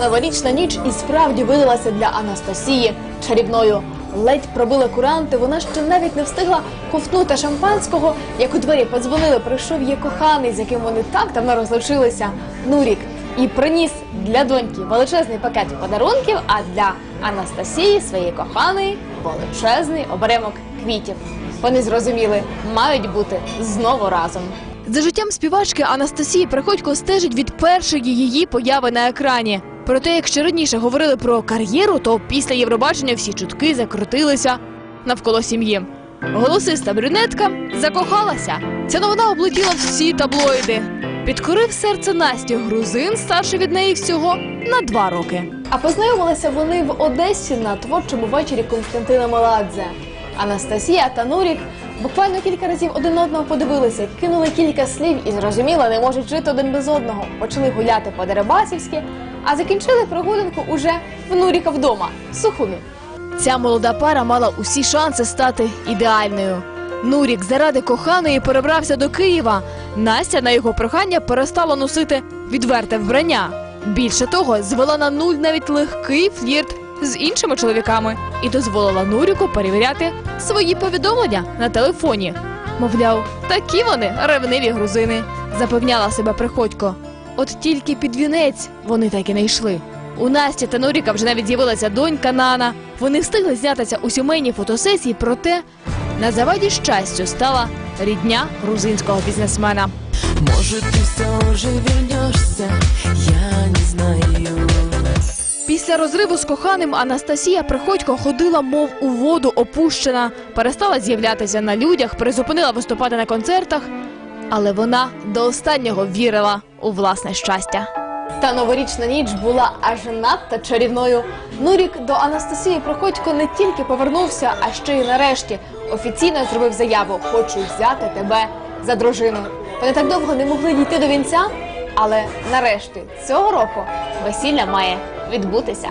новорічна ніч і справді видалася для Анастасії чарівною. Ледь пробили куранти, вона ще навіть не встигла ковтнути шампанського, як у двері подзвонили, прийшов її коханий, з яким вони так давно розлучилися, Нурік, і приніс для доньки величезний пакет подарунків, а для Анастасії, своєї коханої, величезний оберемок квітів. Вони зрозуміли, мають бути знову разом. За життям співачки Анастасії Приходько стежить від першої її появи на екрані. Проте, якщо раніше говорили про кар'єру, то після Євробачення всі чутки закрутилися навколо сім'ї. Голосиста брюнетка закохалася. Ця новина облетіла всі таблоїди. Підкорив серце Насті грузин, старший від неї всього на два роки. А познайомилися вони в Одесі на творчому вечорі Константина Меладзе. Анастасія та Нурік буквально кілька разів один одного подивилися, кинули кілька слів і зрозуміло, не можуть жити один без одного. Почали гуляти по Дерибасівськи, а закінчили прогулянку уже в Нуріка вдома Сухумі. Ця молода пара мала усі шанси стати ідеальною. Нурік заради коханої перебрався до Києва. Настя на його прохання перестала носити відверте вбрання. Більше того, звела на нуль навіть легкий флірт з іншими чоловіками і дозволила Нуріку перевіряти свої повідомлення на телефоні. Мовляв, такі вони ревниві грузини, запевняла себе Приходько. От тільки під вінець вони так і не йшли. У Насті та Нуріка вже навіть з'явилася донька Нана. Вони встигли знятися у сімейній фотосесії, проте на заваді щастю стала рідня грузинського бізнесмена. Может, ты все же вернешься, я не знаю. Після розриву з коханим Анастасія Приходько ходила, мов у воду опущена, перестала з'являтися на людях, призупинила виступати на концертах, але вона до останнього вірила у власне щастя. Та новорічна ніч була аж надто чарівною. Нурік до Анастасії Проходько не тільки повернувся, а ще й нарешті офіційно зробив заяву Хочу взяти тебе за дружину. Вони так довго не могли дійти до вінця, але нарешті цього року весілля має відбутися.